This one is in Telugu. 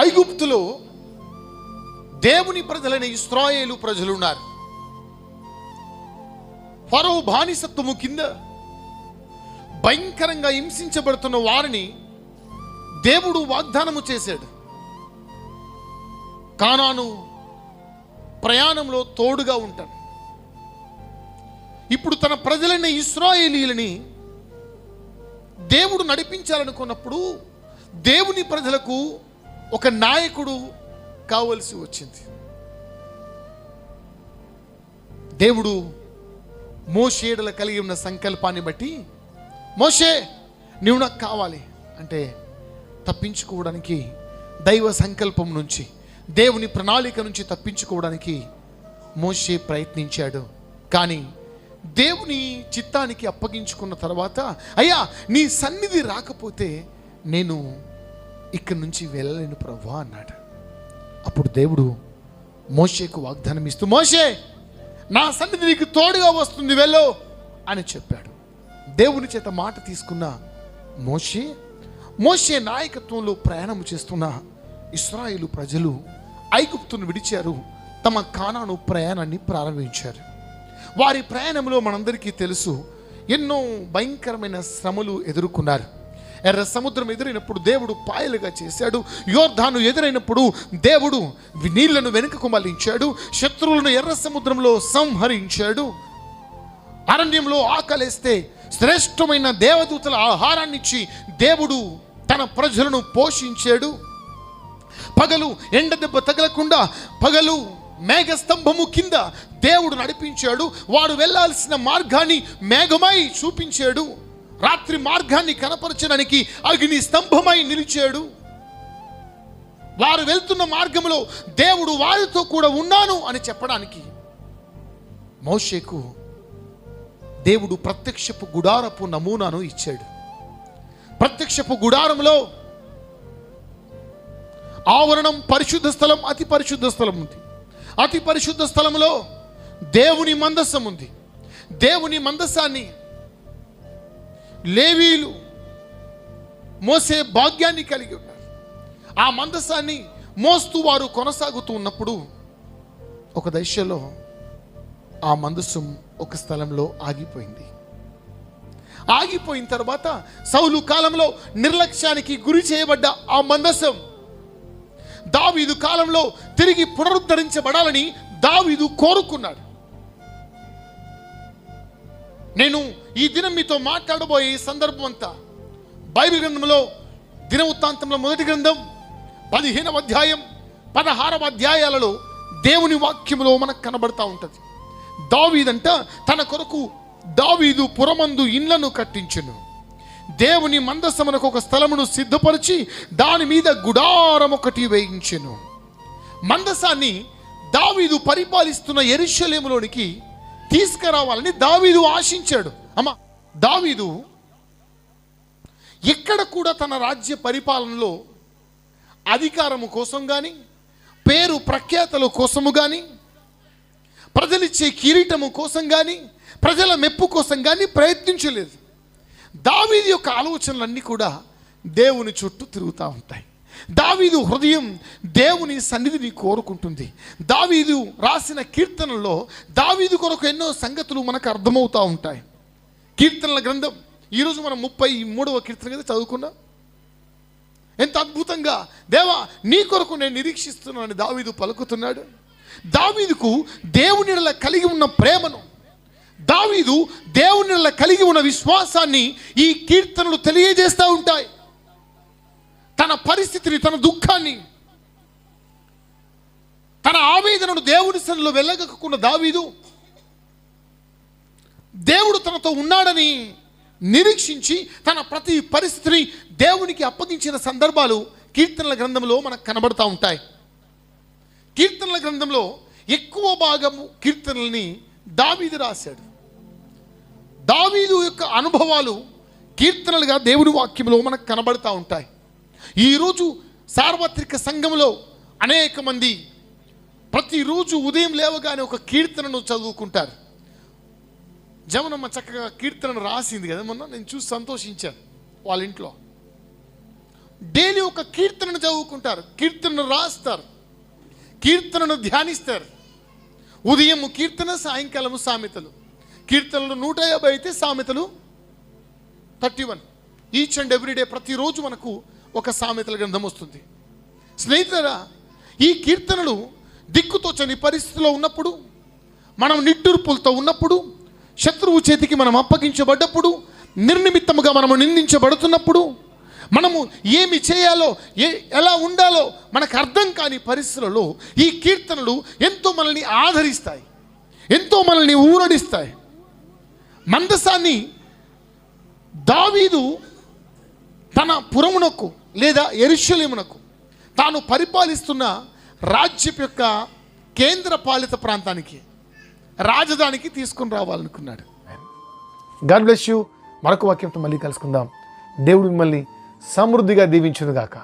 ఐగుప్తులో దేవుని ప్రజలైన ఇస్రాయేలు ప్రజలు ఉన్నారు ఫరో బానిసత్వము కింద భయంకరంగా హింసించబడుతున్న వారిని దేవుడు వాగ్దానము చేశాడు. కానాను ప్రయాణంలో తోడుగా ఉంటాను ఇప్పుడు తన ప్రజలైన ఇస్రాయేలీలని దేవుడు నడిపించాలనుకున్నప్పుడు దేవుని ప్రజలకు ఒక నాయకుడు కావలసి వచ్చింది. దేవుడు మోషేడల కలిగి ఉన్న సంకల్పాన్ని బట్టి మోషే నువ్వు నాకు కావాలి అంటే తప్పించుకోవడానికి దైవ సంకల్పం నుంచి దేవుని ప్రణాళిక నుంచి తప్పించుకోవడానికి మోషే ప్రయత్నించాడు. కానీ దేవుని చిత్తానికి అప్పగించుకున్న తర్వాత అయ్యా నీ సన్నిధి రాకపోతే నేను ఇక్కడి నుంచి వెళ్ళలేను ప్రభా అన్నాడు. అప్పుడు దేవుడు మోషేకు వాగ్దానం ఇస్తూ మోషే నా సన్నిధి నీకు తోడుగా వస్తుంది వెళ్ళు అని చెప్పాడు. దేవుని చేత మాట తీసుకున్న మోషే మోషే నాయకత్వంలో ప్రయాణం చేస్తున్న ఇస్రాయిలు ప్రజలు ఐగుప్తును విడిచారు. తమ కానాను ప్రయాణాన్ని ప్రారంభించారు. వారి ప్రయాణంలో మనందరికీ తెలుసు ఎన్నో భయంకరమైన శ్రమలు ఎదుర్కొన్నారు. ఎర్ర సముద్రం ఎదురైనప్పుడు దేవుడు పాయలుగా చేశాడు. యోర్ధాను ఎదురైనప్పుడు దేవుడు నీళ్ళను వెనుకకు మళ్ళించాడు. శత్రువులను ఎర్ర సముద్రంలో సంహరించాడు. అరణ్యంలో ఆకలేస్తే శ్రేష్టమైన దేవదూతల ఆహారాన్ని ఇచ్చి దేవుడు తన ప్రజలను పోషించాడు. పగలు ఎండ దెబ్బ తగలకుండా పగలు మేఘస్తంభము కింద దేవుడు నడిపించాడు. వాడు వెళ్ళాల్సిన మార్గాన్ని మేఘమై చూపించాడు. రాత్రి మార్గాన్ని కనపరచడానికి అగ్ని స్తంభమై నిలిచాడు. వారు వెళ్తున్న మార్గంలో దేవుడు వారితో కూడా ఉన్నాను అని చెప్పడానికి మోషేకు దేవుడు ప్రత్యక్షపు గుడారపు నమూనాను ఇచ్చాడు. ప్రత్యక్షపు గుడారంలో ఆవరణం పరిశుద్ధ స్థలం అతి పరిశుద్ధ స్థలం ఉంది. అతి పరిశుద్ధ స్థలంలో దేవుని మందస్సం ఉంది. దేవుని మందస్సాన్ని లేవీలు మోసే భాగ్యాన్ని కలిగి ఉన్నారు. ఆ మందస్సాన్ని మోస్తూ వారు కొనసాగుతూ ఉన్నప్పుడు ఒక దశలో ఆ మందస్సం ఒక స్థలంలో ఆగిపోయింది. ఆగిపోయిన తర్వాత సౌలు కాలంలో నిర్లక్ష్యానికి గురి చేయబడ్డ ఆ మందస్సం దావీదు కాలంలో తిరిగి పునరుద్ధరించబడాలని దావీదు కోరుకున్నాడు. నేను ఈ దినం మీతో మాట్లాడబోయే ఈ సందర్భం అంతా బైబిల్ గ్రంథంలో దినవృత్తాంతంలో మొదటి గ్రంథం పదిహేనవ అధ్యాయం పదహారవ అధ్యాయాలలో దేవుని వాక్యంలో మనకు కనబడతా ఉంటుంది. దావీదంట తన కొరకు దావీదు పురమందు ఇండ్లను కట్టించును. దేవుని మందసమునకు ఒక స్థలమును సిద్ధపరిచి దాని మీద గుడారం ఒకటి వేయించెను. మందసాన్ని దావీదు పరిపాలిస్తున్న ఎరుషలేములోనికి తీసుకురావాలని దావీదు ఆశించాడు. అమ్మ దావీదు ఎక్కడ కూడా తన రాజ్య పరిపాలనలో అధికారము కోసం కానీ పేరు ప్రఖ్యాతల కోసము కానీ ప్రజలిచ్చే కిరీటము కోసం కానీ ప్రజల మెప్పు కోసం కానీ ప్రయత్నించలేదు. దావీదు యొక్క ఆలోచనలన్నీ కూడా దేవుని చుట్టూ తిరుగుతూ ఉంటాయి. దావీదు హృదయం దేవుని సన్నిధిని కోరుకుంటుంది. దావీదు రాసిన కీర్తనల్లో దావీదు కొరకు ఎన్నో సంగతులు మనకు అర్థమవుతూ ఉంటాయి. కీర్తనల గ్రంథం ఈరోజు మనం ముప్పై మూడవ కీర్తన కదా చదువుకున్నాం? ఎంత అద్భుతంగా! దేవా నీ కొరకు నేను నిరీక్షిస్తున్నానని దావీదు పలుకుతున్నాడు. దావీదుకు దేవునిల కలిగి ఉన్న ప్రేమను దావీదు దేవునిల కలిగి ఉన్న విశ్వాసాన్ని ఈ కీర్తనలు తెలియజేస్తూ ఉంటాయి. తన పరిస్థితిని తన దుఃఖాన్ని తన ఆవేదనను దేవుని సన్నిలో వెళ్ళగక్కున్న దావీదు దేవుడు తనతో ఉన్నాడని నిరీక్షించి తన ప్రతి పరిస్థితిని దేవునికి అప్పగించిన సందర్భాలు కీర్తనల గ్రంథంలో మనకు కనబడతా ఉంటాయి. కీర్తనల గ్రంథంలో ఎక్కువ భాగము కీర్తనల్ని దావీదు రాశాడు. దావీదు యొక్క అనుభవాలు కీర్తనలుగా దేవుడి వాక్యంలో మనకు కనబడతా ఉంటాయి. ఈరోజు సార్వత్రిక సంఘంలో అనేక మంది ప్రతిరోజు ఉదయం లేవగానే ఒక కీర్తనను చదువుకుంటారు. జమనమ్మ చక్కగా కీర్తనను రాసింది కదా మొన్న నేను చూసి సంతోషించాను వాళ్ళ ఇంట్లో. డైలీ ఒక కీర్తనను చదువుకుంటారు కీర్తనను రాస్తారు కీర్తనను ధ్యానిస్తారు. ఉదయం కీర్తన సాయంకాలము సామెతలు. కీర్తనలు నూట యాభై అయితే సామెతలు thirty one. Each and everyday ప్రతిరోజు మనకు ఒక సామెతల గ్రంథం వస్తుంది. స్నేహితులరా ఈ కీర్తనలు దిక్కుతోచని పరిస్థితిలో ఉన్నప్పుడు మనం నిట్టూర్పులతో ఉన్నప్పుడు శత్రువు చేతికి మనం అప్పగించబడ్డప్పుడు నిర్నిమిత్తముగా మనము నిందించబడుతున్నప్పుడు మనము ఏమి చేయాలో ఏ ఎలా ఉండాలో మనకు అర్థం కాని పరిస్థితులలో ఈ కీర్తనలు ఎంతో మనల్ని ఆదరిస్తాయి. ఎంతో మనల్ని ఊరడిస్తాయి. మందసాన్ని దావీదు తన పురమునకు లేదా ఎరుషలేమునకు తాను పరిపాలిస్తున్న రాజ్యపు యొక్క కేంద్ర పాలిత ప్రాంతానికి రాజధానికి తీసుకుని రావాలనుకున్నాడు. గాడ్ బ్లెస్ యూ మరొక వాక్యంతో మళ్ళీ కలుసుకుందాం. దేవుడు మిమ్మల్ని సమృద్ధిగా దీవించునుగాక.